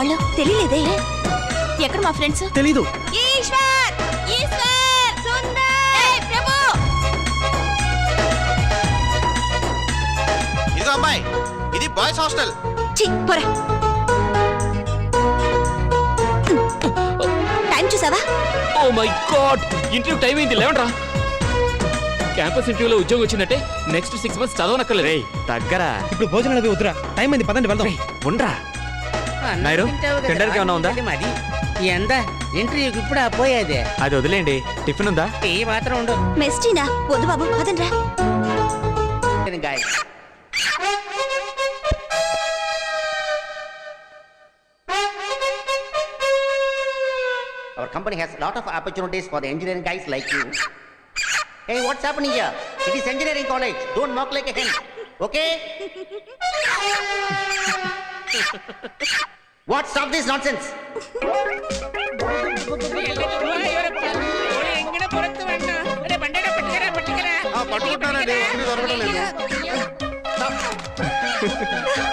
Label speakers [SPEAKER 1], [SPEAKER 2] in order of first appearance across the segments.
[SPEAKER 1] వాళ్ళు తెలియలేదే. ఎక్కడ మా ఫ్రెండ్స్?
[SPEAKER 2] తెలీదు.
[SPEAKER 1] ఈశ్వర్! ఈశ్వర్! సుందర్! ప్రభు!
[SPEAKER 3] ఇదిగో అమ్మాయి ఇది బాయ్స్ హాస్టల్.
[SPEAKER 1] పోరా. టైం చూసావా?
[SPEAKER 4] Oh my god! Interview time అయింది లేవండ్రా. క్యాంపస్ ఇంటర్వ్యూలో ఉద్యోగం వచ్చిందంటే నెక్స్ట్ సిక్స్ మంత్స్ చదవనక్కర్లేదు.
[SPEAKER 2] దగ్గర ఇప్పుడు భోజనాలు అవి వద్దురా. టైం అయింది పదండి వెళ్దాం.
[SPEAKER 4] ఉండరా. నాయరు, తినడానికి ఏమన్నా ఉందా?
[SPEAKER 5] మరి ఎంత ఇంటర్వ్యూకి ఇప్పుడు పోయేది
[SPEAKER 4] అది వదిలేండి టిఫిన్ ఉందా
[SPEAKER 5] టీ మాత్రం ఉండు
[SPEAKER 1] మెస్టీనా వద్దు బాబు
[SPEAKER 5] గాయ Our company has lot of opportunities for the engineering guys like you. Hey, what's happening here? It is engineering college. Don't mock like a hen. Okay? What's of this nonsense
[SPEAKER 3] എങ്ങനെ പുറത്ത് വന്ന പട്ടിക്കര പട്ടിക്കര ആ പട്ടുകൂട്ടാനല്ലേ തുറക്കണല്ലേ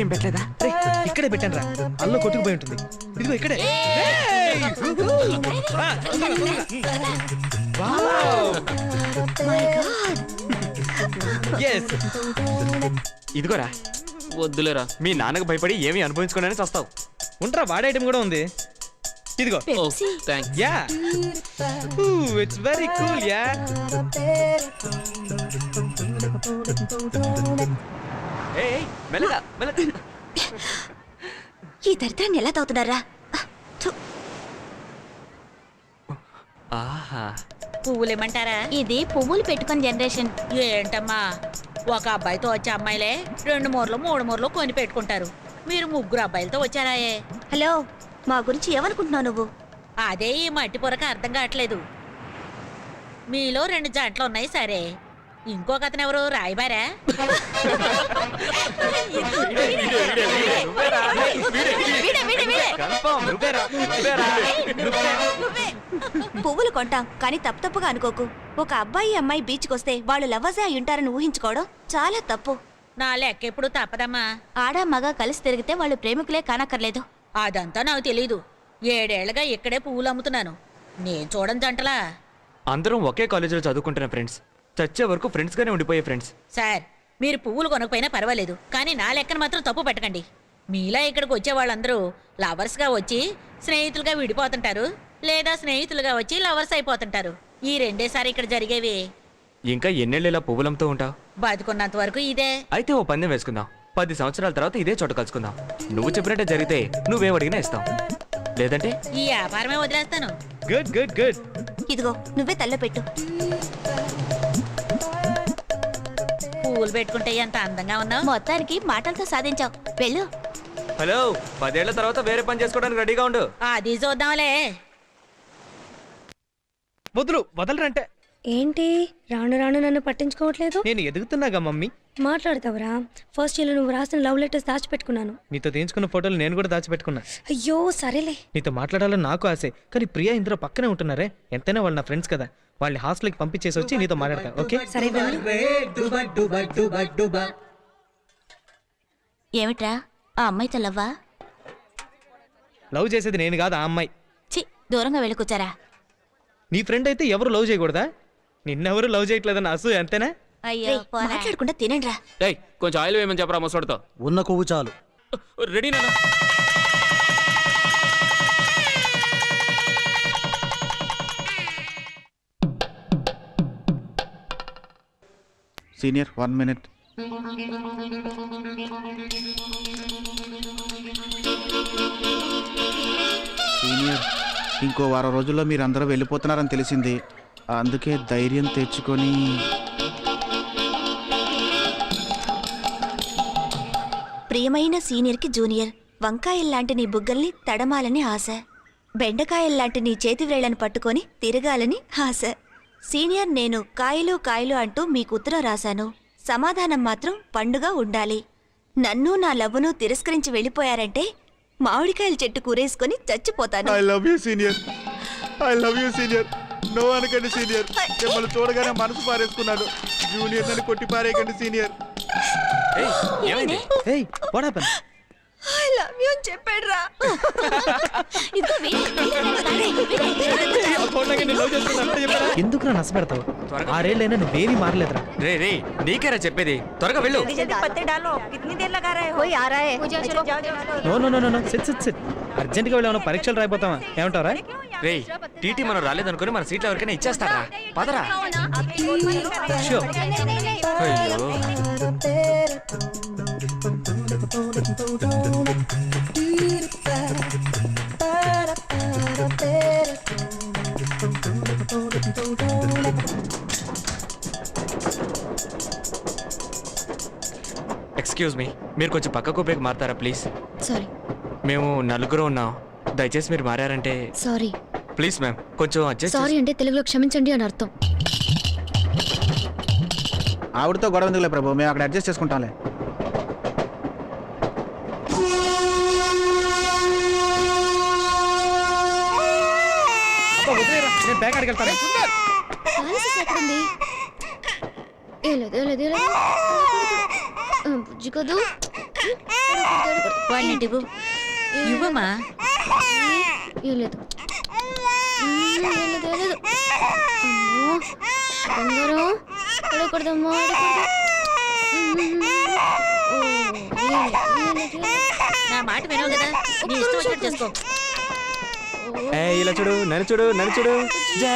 [SPEAKER 4] గుర్తుకేం పెట్టలేదా?
[SPEAKER 2] ఇక్కడే పెట్టాను రా అల్లో కొట్టుకుపోయి ఉంటుంది. ఇదిగో ఇక్కడే.
[SPEAKER 4] ఇదిగోరా. వద్దులేరా. మీ నాన్నకు భయపడి ఏమీ అనుభవించుకోనని చస్తావు.
[SPEAKER 2] ఉంటారా వాడే ఐటమ్ కూడా ఉంది. ఇదిగో. Thanks ya. It's
[SPEAKER 4] very cool ya
[SPEAKER 1] ఈ దరిద్రాన్ని ఎలా తాగుతున్నారా?
[SPEAKER 6] పువ్వులేమంటారా?
[SPEAKER 1] ఇది పువ్వులు పెట్టుకుని జనరేషన్.
[SPEAKER 6] ఏంటమ్మా? ఒక అబ్బాయితో వచ్చే అమ్మాయిలే రెండు మూరలు మూడు మూరలు కొని పెట్టుకుంటారు. మీరు ముగ్గురు అబ్బాయిలతో వచ్చారాయే?
[SPEAKER 1] హలో మా గురించి ఏమనుకుంటున్నావు నువ్వు?
[SPEAKER 6] అదే ఈ మట్టి పొరక అర్థం కావట్లేదు. మీలో రెండు జంటలు ఉన్నాయి సరే. ఇంకొక అతను ఎవరు రాయబారా.
[SPEAKER 1] పువ్వులు కొంటాం కానీ తప్పు తప్పుగా అనుకోకు. ఒక అబ్బాయి అమ్మాయి బీచ్కి వస్తే వాళ్ళు లవ్వజే అయి ఉంటారని ఊహించుకోవడం చాలా తప్పు.
[SPEAKER 6] నా లెక్క ఎప్పుడు తప్పదమ్మా.
[SPEAKER 1] ఆడ మగ కలిసి తిరిగితే వాళ్ళు ప్రేమికులే కానక్కర్లేదు.
[SPEAKER 6] అదంతా నాకు తెలీదు. ఏడేళ్ళుగా ఇక్కడే పువ్వులు అమ్ముతున్నాను. నేను చూడని జంటలా.
[SPEAKER 4] అందరం ఒకే కాలేజీలో చదువుకుంటున్న ఫ్రెండ్స్. చచ్చే వరకు ఫ్రెండ్స్ గానే ఉండిపోయే ఫ్రెండ్స్
[SPEAKER 6] సార్ మీరు పువ్వులు కొనకపోయినా పర్వాలేదు కానీ నా లెక్కన మాత్రం తప్పు పెట్టకండి. మీలా ఇక్కడికి వచ్చే వాళ్ళందరూ లవర్స్గా వచ్చి స్నేహితులుగా విడిపోతుంటారు లేదా స్నేహితులుగా వచ్చి లవర్స్ అయిపోతుంటారు. ఈ రెండేసారి ఇక్కడ జరిగేవి.
[SPEAKER 4] ఇంకా ఎన్నెళ్ళు ఇలా పువ్వులంతో ఉంటావు
[SPEAKER 6] బతుకున్నంత వరకు ఇదే.
[SPEAKER 4] అయితే ఓ పందెం వేసుకుందాం. పది సంవత్సరాల తర్వాత ఇదే చోట కలుసుకుందాం. నువ్వు చెప్పినట్టే జరిగితే నువ్వేం అడిగినా ఇస్తాం. లేదంటే?
[SPEAKER 6] ఈ వ్యాపారమే వదిలేస్తాను.
[SPEAKER 2] గుడ్ గుడ్ గుడ్
[SPEAKER 1] ఇదిగో నువ్వే తల్ల పెట్టు
[SPEAKER 6] పువ్వులు పెట్టుకుంటే ఎంత అందంగా ఉన్నావు?
[SPEAKER 1] మొత్తానికి మాటలతో సాధించావు. వెళ్ళు.
[SPEAKER 4] హలో పదేళ్ళ తర్వాత వేరే పని చేసుకోవడానికి రెడీగా ఉండు.
[SPEAKER 6] అది చూద్దాంలే.
[SPEAKER 2] వదులు వదలరంటే.
[SPEAKER 7] ఏంటి? రాను రాను నన్ను పట్టించుకోవట్లేదు?
[SPEAKER 2] నేను ఎదుగుతున్నాగా మమ్మీ?
[SPEAKER 7] మాట్లాడతావరా? ఫస్ట్ ఇయర్ నువ్వు రాసిన లవ్ లెటర్స్ దాచిపెట్టుకున్నాను.
[SPEAKER 2] నీతో తీయించుకున్న ఫోటోలు నేను కూడా దాచిపెట్టుకున్నా.
[SPEAKER 7] అయ్యో సరేలే.
[SPEAKER 2] నీతో మాట్లాడాలని నాకు ఆశే కానీ ప్రియా ఇందులో పక్కనే ఉంటున్నారే. ఎంతైనా వాళ్ళు నా ఫ్రెండ్స్ కదా. వాళ్ళని హాస్టల్కి పంపించేసి వచ్చి నీతో మాట్లాడతా ఓకే?
[SPEAKER 7] సరే.
[SPEAKER 1] ఏమిట్రా? ఆ అమ్మాయితో లవ్వా?
[SPEAKER 2] లవ్ చేసేది నేను కాదు ఆ అమ్మాయి.
[SPEAKER 1] చి దూరంగా వెళ్ళి కూర్చారా.
[SPEAKER 2] నీ ఫ్రెండ్ అయితే ఎవరు లవ్ చేయకూడదా? నిన్నెవరు లవ్ చేయట్లేదన్న అసూ అంతేనా?
[SPEAKER 1] అయ్యో మాట్లాడకుండా తినండిరా.
[SPEAKER 4] ఏయ్ కొంచెం ఆయిల్ వేయమని చెప్పరా ముసడితో
[SPEAKER 8] ఉన్న కొవ్వు చాలు.
[SPEAKER 4] Ready
[SPEAKER 3] senior one minute. Senior ఇంకో వారం రోజుల్లో మీరు అందరూ వెళ్ళిపోతున్నారని తెలిసింది. అందుకే ధైర్యం తెచ్చుకొని
[SPEAKER 1] ప్రియమైన సీనియర్కి జూనియర్ వంకాయల్లాంటి నీ బుగ్గల్ని తడమాలని ఆశ. బెండకాయల్లాంటి నీ చేతివేళ్ళను పట్టుకొని తిరగాలని ఆశ. సీనియర్ నేను కాయలు కాయలు అంటూ మీకు ఉత్తరం రాశాను. సమాధానం మాత్రం పండుగ ఉండాలి. నన్ను నా లవ్వును తిరస్కరించి వెళ్ళిపోయారంటే మామిడికాయల చెట్టు కూరేసుకొని చచ్చిపోతాను.
[SPEAKER 3] I love you senior I love you senior no అనకండి సీనియర్ మిమ్మల్ని చూడగానే మనసు పారేసుకున్నాడు జూనియర్ కొట్టి పారేయకండి సీనియర్
[SPEAKER 4] ఏయ్, ఏమైంది?
[SPEAKER 2] ఏయ్ what happen
[SPEAKER 1] I love you అని చెప్పాడు రా
[SPEAKER 2] ఎందుకురా నష్టపెడతావు ఆరేళ్ళైనా నువ్వేమీ మారలేదురా
[SPEAKER 4] రే రే నీకేరా చెప్పేది త్వరగా వెళ్ళు
[SPEAKER 2] no no no no no sit sit sit అర్జెంట్గా ఏమైనా పరీక్షలు రాయిపోతావా ఏమంటారా
[SPEAKER 4] రే టీటీ మనం రాలేదనుకుని మన సీట్లు ఎవరికైనా ఇచ్చేస్తారా పదరా
[SPEAKER 2] షూర్
[SPEAKER 4] ఎక్స్క్యూజ్ మీ మీరు కొంచెం పక్కకు ఉపయోగ మారుతారా ప్లీజ్
[SPEAKER 7] సారీ
[SPEAKER 4] మేము నలుగురు ఉన్నాం. దయచేసి మీరు మారారంటే
[SPEAKER 7] సారీ
[SPEAKER 4] ప్లీజ్ మ్యామ్ కొంచెం అడ్జస్ట్
[SPEAKER 7] సారీ అంటే తెలుగులో క్షమించండి అని అర్థం.
[SPEAKER 3] ఆవిడతో గొడవ ఎందుకులే ప్రభు? మేము అక్కడ అడ్జస్ట్ చేసుకుంటాంలే.
[SPEAKER 2] బ్యాగ్
[SPEAKER 7] అడిగెళ్తాను. లేదు
[SPEAKER 6] నా మాట వినవు కదా. నీ ఇష్టం వచ్చినట్టు చేసుకో.
[SPEAKER 4] ఏ ఇలా చూడు నన్ను చూడు నన్ను చూడు జా,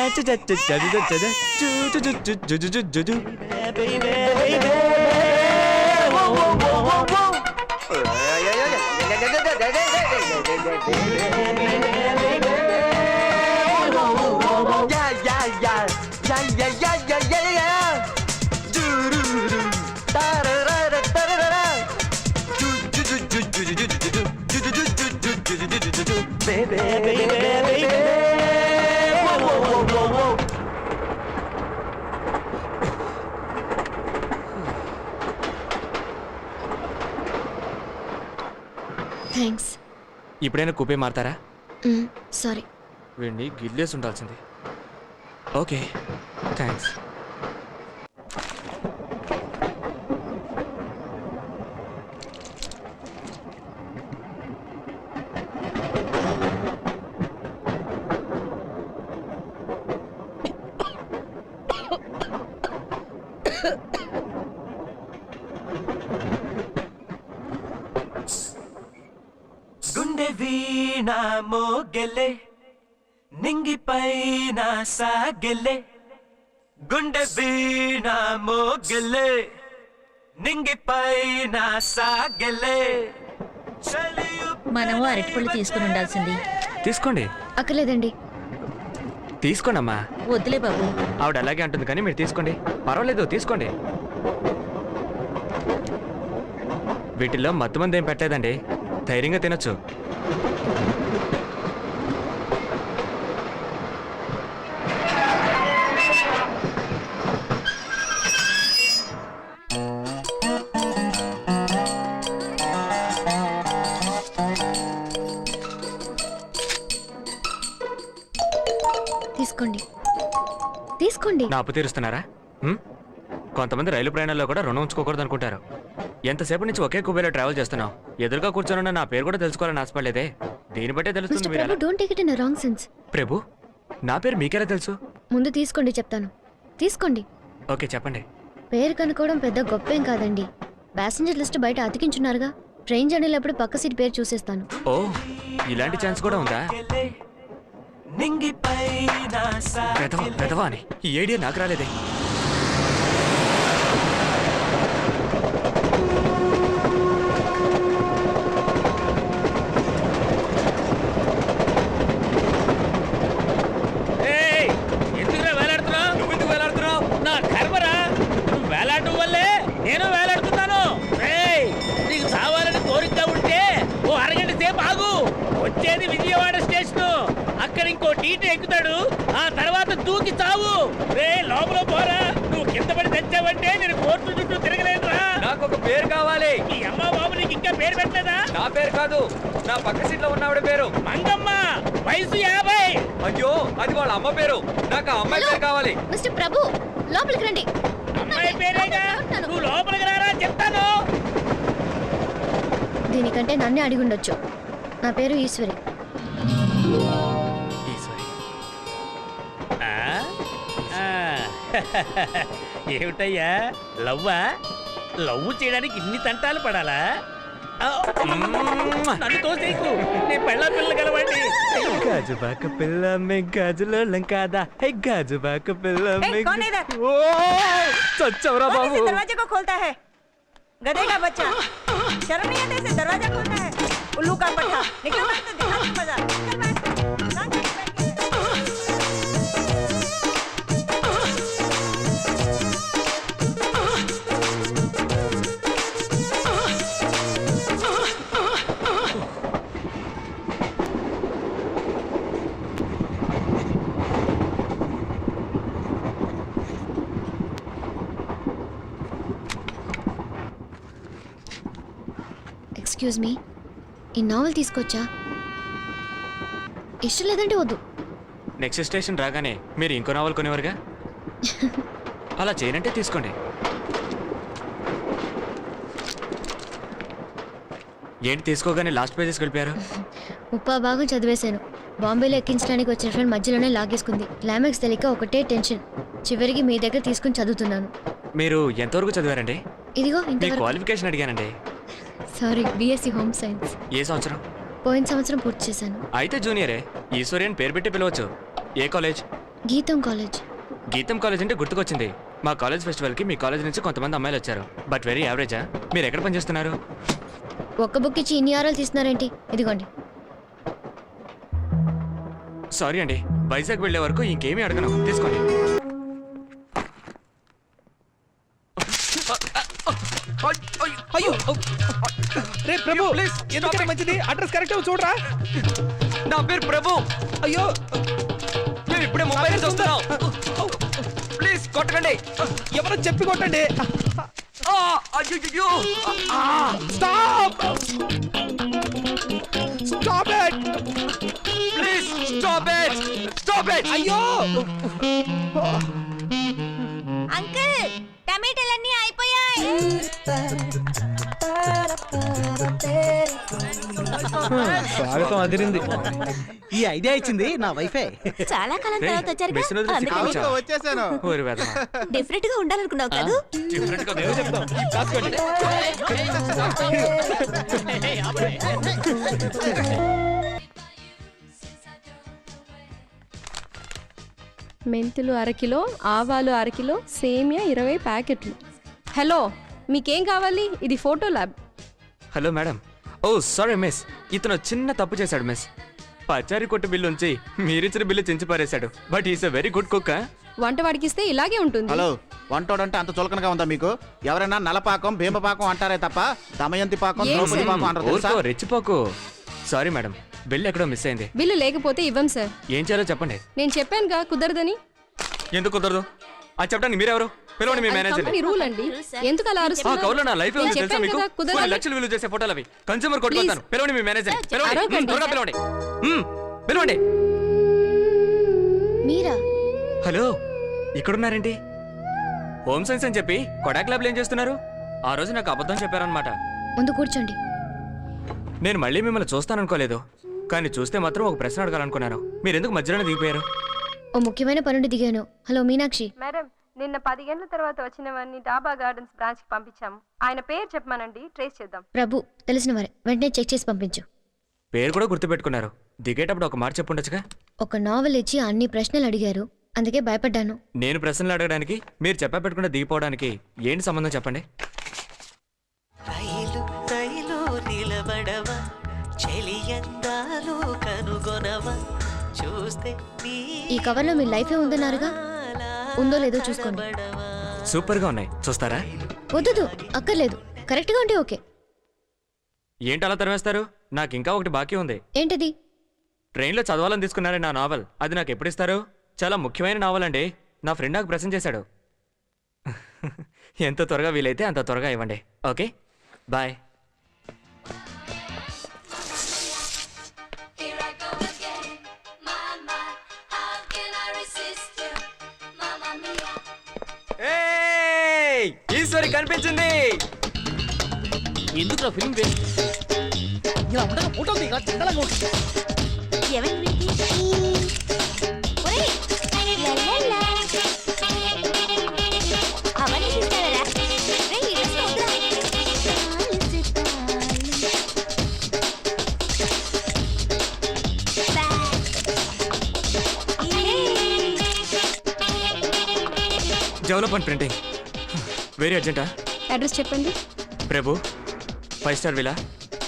[SPEAKER 4] ఇప్పుడైనా కూపే మారతారా?
[SPEAKER 7] సారీ.
[SPEAKER 4] వీడిని గిల్లేసి ఉండాల్సింది. ఓకే థ్యాంక్స్
[SPEAKER 8] గుండె వీణ మోగెలే నింగిపైన సాగెలే గుండె వీణ మోగెలే నింగిపైన సాగెలే
[SPEAKER 6] మనము అరటిపళ్ళు తీసుకుని ఉండాల్సింది.
[SPEAKER 4] తీసుకోండి.
[SPEAKER 7] అక్కర్లేదండి.
[SPEAKER 4] తీసుకోండి అమ్మా
[SPEAKER 6] వద్దులే బాబు.
[SPEAKER 4] ఆవిడ అలాగే అంటుంది కానీ మీరు తీసుకోండి. పర్వాలేదు తీసుకోండి. వీటిల్లో మత్తు మంది ఏం పెట్టలేదండి. ధైర్యంగా తినొచ్చు.
[SPEAKER 7] తీసుకోండి. తీసుకోండి.
[SPEAKER 4] నా అప్పు తీరుస్తున్నారా? కొంతమంది రైలు ప్రయాణాల్లో కూడా రుణం ఉంచుకోకూడదు అనుకుంటారు ఎంతసేపు నుంచి ఒకే కుబేలో ట్రావెల్ చేస్తున్నావు? ఎదురుగా కూర్చొని నా పేరు కూడా తెలుసుకోవాలని ఆశపడలేదే. దీన్ని బట్టే తెలుస్తుంది
[SPEAKER 7] మిస్టర్
[SPEAKER 4] మీరు
[SPEAKER 7] ప్రభు
[SPEAKER 4] ఎలా
[SPEAKER 7] don't take it in wrong sense
[SPEAKER 4] Prabhu నా పేరు మీకెలా తెలుసు?
[SPEAKER 7] ముందు తీసుకోండి చెప్తాను. తీసుకోండి.
[SPEAKER 4] ఓకే చెప్పండి.
[SPEAKER 7] పేరు కనుక్కోవడం పెద్ద గొప్పేం కాదండి. ప్యాసింజర్ లిస్ట్ బయట అతికించున్నారుగా. ట్రైన్ జర్నీలప్పుడు పక్క సీట్ పేరు చూసేస్తాను.
[SPEAKER 4] ఓ ఇలాంటి ఛాన్స్ కూడా ఉందా? పెదవా పెదవా అని. ఈ ఐడియా నాకు రాలేదే
[SPEAKER 9] ఎందుకురా వేలాడుతున్నావు నువ్వు ఎందుకు వేలాడుతున్నావు నా కర్మరా నువ్వు వేలాడటం వల్లే నేను వేలాడుతున్నాను ఏయ్, నీకు చావాలని కోరిక ఉంటే ఓ అరగంట సేపు ఆగు వచ్చేది టీటీ ఎక్కుతాడు. ఆ తర్వాత దూకి చావు. రే లోపల పోరా. నువ్వు కింద పడి తెచ్చావంటే నేను కోర్టు చుట్టూ తిరగలేనురా.
[SPEAKER 4] నాకు ఒక పేరు కావాలి.
[SPEAKER 9] ఈ అమ్మ బాబు నీకు ఇంకా పేరు పెట్టలేదా?
[SPEAKER 4] నా పేరు కాదు. నా పక్క సీట్లో ఉన్నవిడ పేరు.
[SPEAKER 9] మంగమ్మ వయసు యాభై.
[SPEAKER 4] అయ్యో అది వాళ్ళ అమ్మ పేరు. నాకు ఆ అమ్మాయి పేరు కావాలి.
[SPEAKER 7] మిస్టర్ ప్రభు లోపలికి రండి.
[SPEAKER 9] అమ్మాయి పేరేగా నువ్వు లోపలికి రారా చెప్తాను.
[SPEAKER 7] దీనికంటే నన్నే అడిగి ఉండొచ్చు. నా పేరు ఈశ్వరి.
[SPEAKER 9] ఏమిటయ్యా లవ్వా లవ్ చేయడానికి ఇన్ని తంటాలు పడాలా ఆ, నన్ను తోసేకు నీ పెళ్ళ పిల్ల గలవండి
[SPEAKER 8] గాజుబాక పిల్ల మే గాజులోళ్ళం కాదా హే గాజుబాక పిల్ల మే ఓ చచ్చవరా బాబు
[SPEAKER 10] दरवाजे को खोलता है गधे का बच्चा शर्म नहीं आता इसे दरवाजा खोलता है उल्लू का पट्टा निकलो बाहर तो दिखा दे
[SPEAKER 7] ఎక్స్క్యూజ్ మీ ఈ నావల్ తీసుకొచ్చా? ఇష్టం లేదంటే వద్దు.
[SPEAKER 4] నెక్స్ట్ స్టేషన్ రాగానే మీరు ఇంకో నావల్ కొనేవారుగా? అలా చేయనంటే తీసుకోండి. ఏంటి తీసుకోగానే లాస్ట్ పేజెస్కి వెళ్ళిపోయారు
[SPEAKER 7] ముప్పా భాగం చదివేశాను. బాంబేలో ఎక్కించడానికి వచ్చిన ఫ్రెండ్ మధ్యలోనే లాగేసుకుంది. క్లైమాక్స్ తెలియక ఒకటే టెన్షన్ చివరికి మీ దగ్గర తీసుకుని చదువుతున్నాను.
[SPEAKER 4] మీరు ఎంతవరకు చదివారండి?
[SPEAKER 7] ఇదిగో ఇంతవరకు.
[SPEAKER 4] క్వాలిఫికేషన్ అడిగానండి.
[SPEAKER 7] సారీ బీఎస్సీ హోమ్ సైన్స్
[SPEAKER 4] ఏ సంవత్సరం?
[SPEAKER 7] పోయిన సంవత్సరం పూర్తి చేశాను.
[SPEAKER 4] అయితే జూనియరే ఈశ్వరి అని పేరు పెట్టి పిలవచ్చు. ఏ college?
[SPEAKER 7] GITAM college.
[SPEAKER 4] GITAM college అంటే గుర్తుకొచ్చింది. మా కాలేజ్ ఫెస్టివల్కి మీ కాలేజ్ నుంచి కొంతమంది అమ్మాయిలు వచ్చారు. బట్ వెరీ యావరేజా? మీరు ఎక్కడ పనిచేస్తున్నారు?
[SPEAKER 7] ఒక్క బుక్ ఇచ్చి ఇన్ని ఆరాలు తీస్తున్నారేంటి? ఇదిగోండి.
[SPEAKER 4] సారీ అండి. వైజాగ్ వెళ్ళే వరకు ఇంకేమీ అడగను. తీసుకోండి.
[SPEAKER 2] రే ప్రభు ఎందుకంటే మంచిది? అడ్రస్ కరెక్ట్ చూడరా?
[SPEAKER 4] నా పేరు ప్రభు.
[SPEAKER 2] అయ్యో.
[SPEAKER 4] మేము ఇప్పుడే ముంబై నుంచి వస్తున్నాం. ప్లీజ్ కొట్టకండి.
[SPEAKER 2] ఎవరో చెప్పి కొట్టండి. Stop stop it
[SPEAKER 4] please stop it stop it
[SPEAKER 2] అయ్యో.
[SPEAKER 1] అంకుల్ టమాటాలన్నీ అయిపోయాయి.
[SPEAKER 2] స్వాగతం అదిరింది.
[SPEAKER 11] ఈ ఐడియా ఇచ్చింది నా వైఫే.
[SPEAKER 1] చాలా కాలం తర్వాత వచ్చారు అందుకని?
[SPEAKER 3] అవును, వచ్చేసాను.
[SPEAKER 4] వెధవ.
[SPEAKER 1] డిఫరెంట్గా ఉండాలనుకున్నావు కాదు?
[SPEAKER 4] Different గా
[SPEAKER 2] చెప్తాం. రాసుకోండి
[SPEAKER 12] మెంతులు అరకిలో ఆవాలు అరకిలో సేమియా ఇరవై ప్యాకెట్లు. హలో మీకేం కావాలి? ఇది photo lab.
[SPEAKER 4] Hello madam. Oh sorry miss. ఇతను చిన్న తప్పు చేశాడు మిస్. పచారీ కొట్టు బిల్లు ఉంచి మీరిచ్చిన బిల్లు చించి పారేశాడు. But is a very good cook
[SPEAKER 12] వంట వాడికిస్తే ఇలాగే ఉంటుంది.
[SPEAKER 3] హలో వంటోడంటే అంత చులకనగా ఉందా మీకు? ఎవరైనా నలపాకం భీమపాకం అంటారే తప్ప దమయంతి పాకం
[SPEAKER 12] ఏం
[SPEAKER 3] ద్రౌపది
[SPEAKER 12] సార్?
[SPEAKER 3] పాకం అంటారు తెలుసా?
[SPEAKER 4] రెచ్చిపోకు. సారీ మేడం బిల్ ఎక్కడో మిస్ అయింది.
[SPEAKER 12] బిల్లు లేకపోతే ఇవ్వం సార్.
[SPEAKER 4] ఏం చేయాలో చెప్పండి.
[SPEAKER 12] నేను చెప్పానుగా కుదరదని.
[SPEAKER 4] ఎందుకు కుదరదు? అది చెప్పడానికి మీరెవరు? పిలవండి మీ మేనేజర్
[SPEAKER 12] కంపెనీ రూల్ అండి. ఎందుకు అలా
[SPEAKER 4] ఆ
[SPEAKER 12] అరుస్తున్నారు?
[SPEAKER 4] కవర్లో నా లైఫ్
[SPEAKER 12] నేను
[SPEAKER 4] తెలుసా
[SPEAKER 12] చెప్పాను
[SPEAKER 4] మీకు?
[SPEAKER 12] కదా.
[SPEAKER 4] కొన్ని లక్షలు విలువ చేసే ఫోటోలు అవి. కన్స్యూమర్ కొట్టుకుంటాను పిలవండి మీ మేనేజర్ పిలవండి.
[SPEAKER 12] అరవకండి.
[SPEAKER 4] మ్మ్, త్వరగా పిలవండి. మ్మ్, పిలవండి.
[SPEAKER 7] మీరా?
[SPEAKER 4] హలో. ఇక్కడున్నారేంటి? హోమ్ సైన్స్ అని చెప్పి కొడాక్ ల్యాబ్లో ఏం చేస్తున్నారు? ఆ రోజు నాకు అబద్ధం చెప్పారనమాట
[SPEAKER 7] ముందు కూర్చోండి.
[SPEAKER 4] నేను మళ్ళీ మిమ్మల్ని చూస్తాననుకోలేదు. కానీ చూస్తే మాత్రం ఒక ప్రశ్న అడగాలనుకున్నాను మీరు ఎందుకు మధ్యలోనే దిగిపోయారు?
[SPEAKER 7] ఓ ముఖ్యమైన పనుండి దిగాను. హలో మీనాక్షి.
[SPEAKER 12] మేడం నిన్న పదిహేనుల తర్వాత వచ్చినవన్నీ డాబా గార్డెన్స్ బ్రాంచ్కి పంపించాము. ఆయన పేరు చెప్పమానండి ట్రేస్ చేద్దాం.
[SPEAKER 7] ప్రభు తెలిసిన వారే. వెంటనే చెక్ చేసి పంపించు.
[SPEAKER 4] పేరు కూడా గుర్తుపెట్టుకున్నారు. దిగేటప్పుడు ఒక మాట చెప్పుండొచ్చుగా?
[SPEAKER 7] ఒక నావల్ ఇచ్చి అన్ని ప్రశ్నలు అడిగారు. అందుకే భయపడ్డాను.
[SPEAKER 4] నేను ప్రశ్నలు అడగడానికి మీరు చెప్పా పెట్టకుండా దిగిపోవడానికి ఏంటి సంబంధం చెప్పండి?
[SPEAKER 8] రైలు రైలు నిలబడవా చెలియందాలు కనుగొనవా. చూస్తే నీ
[SPEAKER 7] ఈ కవర్లో మీ లైఫే ఉందన్నారుగా? ఉందో లేదో చూసుకోండి.
[SPEAKER 4] సూపర్గా ఉన్నాయి. చూస్తారా?
[SPEAKER 7] వద్దు అక్కర్లేదు. కరెక్ట్గా ఉంటే ఓకే.
[SPEAKER 4] ఏంటి అలా తరిమేస్తారు? నాకు ఇంకా ఒకటి బాకీ ఉంది.
[SPEAKER 7] ఏంటది?
[SPEAKER 4] ట్రైన్లో చదవాలని తీసుకున్నారే నా నావల్ అది నాకు ఎప్పుడు ఇస్తారు? చాలా ముఖ్యమైన నావల్ అండి. నా ఫ్రెండ్ నాకు ప్రశ్న చేశాడు. ఎంత త్వరగా వీలైతే అంత త్వరగా ఇవ్వండి. ఓకే? బాయ్. కనిపించింది.
[SPEAKER 9] ఎందుకు ఫిల్మ్ ఇలా ఉండగా ఫోటో దిగా చందలంగా ఉంటుంది.
[SPEAKER 1] ఏమైంది
[SPEAKER 4] ప్రింటింగ్ వెరీ అర్జెంటా?
[SPEAKER 12] అడ్రస్ చెప్పండి.
[SPEAKER 4] Prabhu five star villa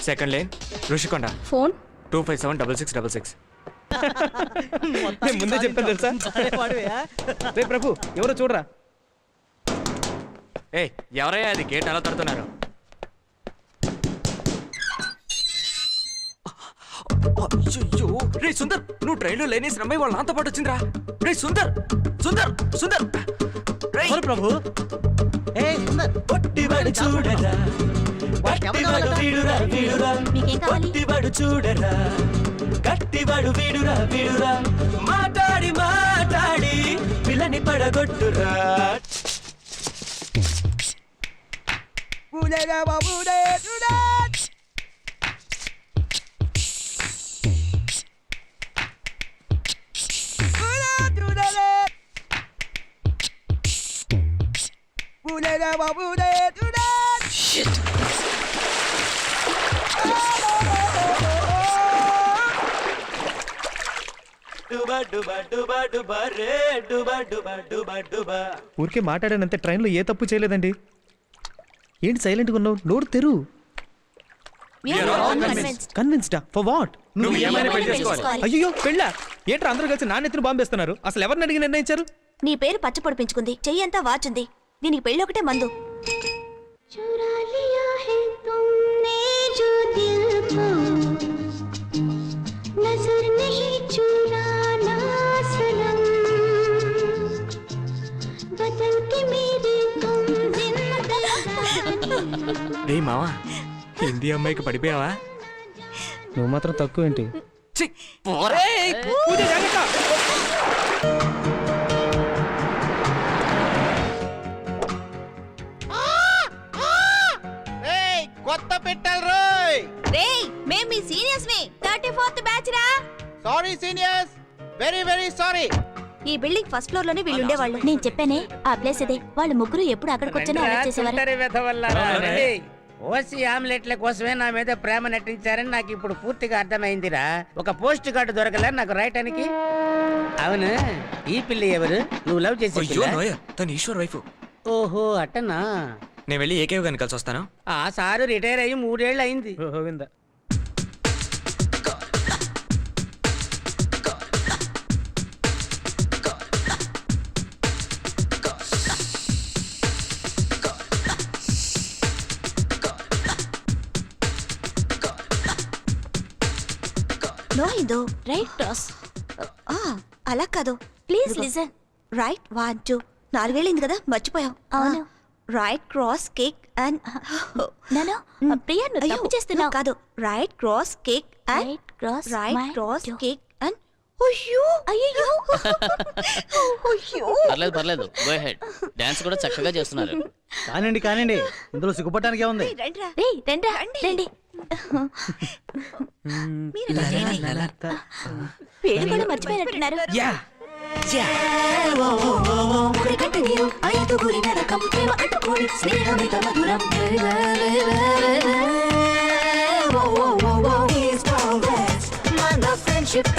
[SPEAKER 4] second lane Rushikonda
[SPEAKER 12] phone?
[SPEAKER 4] Two five seven double six double six.
[SPEAKER 2] నేను ముందే చెప్పాను తెలుసా? రే ప్రభు ఎవరో చూడరా?
[SPEAKER 4] ఏ ఎవరయ్యా అది? గేట్ అలా తడుతున్నారు. అయ్యో రే సుందర్ నువ్వు ట్రైన్లో లేనేసిన అమ్మాయి వాళ్ళ నాతో పాటు వచ్చిందిరా. రే సుందర్ సుందర్ సుందర్.
[SPEAKER 11] ప్రభు?
[SPEAKER 8] పొట్టివాడు చూడరా. గట్టివాడు వీడురా వీడురా. పొట్టివాడు చూడరా. గట్టివాడు వీడురా వీడురా. మాట్లాడి మాట్లాడి పిల్లని పడగొట్టురా. డుబా డుబా డుబా
[SPEAKER 2] ఊరికే మాట్లాడానంతే ట్రైన్లో ఏ తప్పు చేయలేదండి. ఏంటి సైలెంట్గా ఉన్నావు? నోరు తెరు. కన్విన్స్డా ఫర్ వాట్. అయ్యో పెళ్ళా? ఏంట్రా అందరూ కలిసి నా నెత్తిన బాంబేస్తున్నారు అసలు ఎవరిని అడిగి నిర్ణయించారు?
[SPEAKER 1] నీ పేరు పచ్చ పొడిపించుకుంది చెయ్యంతా వాచుంది. దీనికి పెళ్ళి ఒకటే మందు.
[SPEAKER 4] రే మావా హిందీ అమ్మాయికి పడిపోయావా?
[SPEAKER 2] నువ్వు మాత్రం తక్కువ ఏంటి
[SPEAKER 4] ఛీ, పోరా.
[SPEAKER 5] కొత్త
[SPEAKER 1] రా
[SPEAKER 5] sorry seniors very very sorry
[SPEAKER 1] ఈ బిల్డింగ్ ఫస్ట్ ఫ్లోర్లోనే వీళ్ళు ఉండేవాళ్ళు. నేను చెప్పానే ఆ ప్లేస్ ఇదే వాళ్ళు ముగ్గురు ఎప్పుడు అక్కడికి వచ్చానో అరెస్ట్ చేసేవారు
[SPEAKER 9] ఓసి ఆమ్లెట్ల కోసమే నా మీద ప్రేమ నటించారని నాకు ఇప్పుడు పూర్తిగా అర్థమైందిరా. ఒక పోస్ట్ కార్డు దొరకలే నాకు రాయటానికి. అవును? ఈ పిల్ల ఎవరు? నువ్వు లవ్ చేసే
[SPEAKER 4] అయ్యో
[SPEAKER 9] పిల్ల?
[SPEAKER 4] నోయ తను ఈశ్వర్ వైఫ్.
[SPEAKER 9] ఓహో అట్టనా?
[SPEAKER 4] నేను వెళ్ళి ఏకేవ్ గారిని కలిసి వస్తాను.
[SPEAKER 9] ఆ సారు రిటైర్ అయ్యి మూడేళ్ళు అయింది
[SPEAKER 2] గోవిందా.
[SPEAKER 1] ఇందు రైట్ క్రాస్ అలా కాదు. Please listen right one two నాలుగేళ్ళింది కదా మర్చిపోయాం. అవును. రైట్ క్రాస్ కేక్ అండ్ నేను ప్రియా నువ్వు తప్పు చేస్తున్నావు. కాదు. Right cross cake and right cross right cross cake అయ్యో అయ్యో అయ్యో
[SPEAKER 9] పర్లేదు పర్లేదు గో హెడ్ డాన్స్ కూడా చక్కగా చేస్తున్నారు
[SPEAKER 11] కానివ్వండి కానివ్వండి ఇందులో సిగ్గుపడటానికి ఏముంది
[SPEAKER 1] రండిరా రేయ్ రండిరా రండి మీరు ఇలా చేయండి. వీళ్ళు కూడా మర్చిపోయినట్టున్నారు
[SPEAKER 2] యా
[SPEAKER 1] ఒకరికంటే నీరు ఐదుగురి నరకం ప్రేమ అంటుకోని స్నేహమిత మధురం మన ఫ్రెండ్షిప్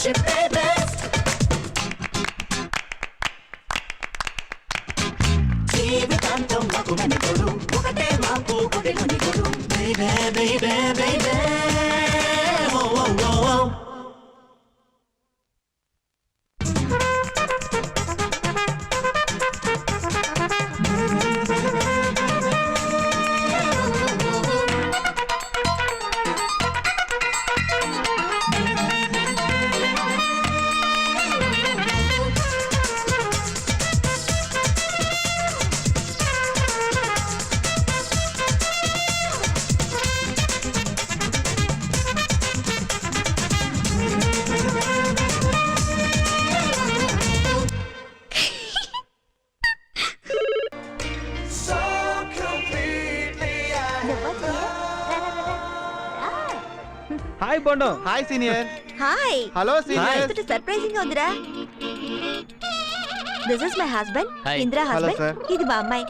[SPEAKER 1] మన friendship
[SPEAKER 2] hi బోండం
[SPEAKER 1] hi
[SPEAKER 3] senior hi
[SPEAKER 1] hello senior సర్ప్రైజింగ్గా ఉందిరా. This is my
[SPEAKER 9] husband.
[SPEAKER 1] Indira
[SPEAKER 3] Hello, husband.
[SPEAKER 1] ఇది మా అమ్మాయి.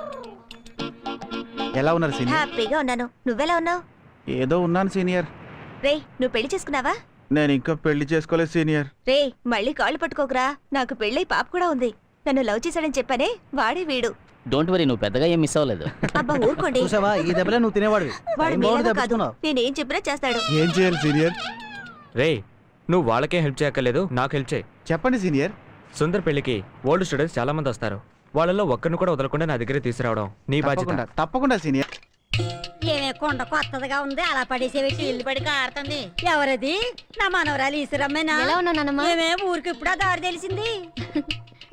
[SPEAKER 3] ఎలా ఉన్నారు సీనియర్
[SPEAKER 1] హ్యాపీగా ఉన్నాను. నువ్వెలా ఉన్నావు?
[SPEAKER 3] ఏదో ఉన్నాను సీనియర్
[SPEAKER 1] రే నువ్వు పెళ్ళి చేసుకున్నావా?
[SPEAKER 3] నేను ఇంకా పెళ్ళి చేసుకోలేదు సీనియర్
[SPEAKER 1] రే మళ్ళీ కాళ్ళు పట్టుకోకురా. నాకు పెళ్ళై పాప కూడా ఉంది. నన్ను లవ్ చేశాడని చెప్పానే వాడే వీడు.
[SPEAKER 9] డోంట్ వరీ నువ్వు పెద్దగా ఏం మిస్ అవ్వలేదు.
[SPEAKER 1] అబ్బా ఊరుకోండి.
[SPEAKER 11] చూసావా? ఈ దెబ్బలే నువ్వు తినేవాడివి.
[SPEAKER 1] వాడు
[SPEAKER 11] బాగుంది
[SPEAKER 1] మీలాగా కాదు.
[SPEAKER 11] తప్పించుకున్నావు
[SPEAKER 1] నేనేం చెప్పినా చేస్తాడు.
[SPEAKER 3] ఏం చేయాలి సీనియర్?
[SPEAKER 4] రే నువ్వు వాళ్ళకే హెల్ప్ చేయక్కర్లేదు నాకు హెల్ప్ చేయి.
[SPEAKER 3] చెప్పండి సీనియర్.
[SPEAKER 4] సుందర్ పెళ్ళికి ఓల్డ్ స్టూడెంట్స్ చాలా మంది వస్తారు. వాళ్ళలో ఒక్కరిని కూడా వదలకుండా నా దగ్గర తీసుకురావడం నీ
[SPEAKER 3] తప్పకుండా
[SPEAKER 4] బాధ్యత.
[SPEAKER 3] తప్పకుండా సీనియర్.
[SPEAKER 10] ఏమే కొండ కొత్తదిగా ఉంది అలా పడేసేవి.
[SPEAKER 6] ఇల్లు పడి కారుతుంది.
[SPEAKER 10] ఎవరది? నా మనవరాలు ఈశ్వరమ్మేనా?
[SPEAKER 7] ఎలా ఉన్నావు నాన్నమ్మ
[SPEAKER 10] ఏమే ఊరికి ఇప్పుడు దారి తెలిసింది?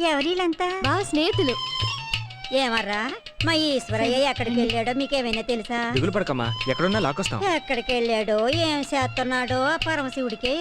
[SPEAKER 10] ఎవరి వీళ్ళంతా
[SPEAKER 7] బాగా స్నేహితులు.
[SPEAKER 10] ఏమర్రా? మా ఈశ్వరయ్య ఎక్కడికి వెళ్ళాడో మీకేమైనా తెలుసా?
[SPEAKER 4] దిగులు పడకమ్మా. ఎక్కడున్నా లాక్కొస్తాం.
[SPEAKER 10] ఎక్కడికి వెళ్ళాడో ఏం చేస్తున్నాడో ఆ పరమశివుడికే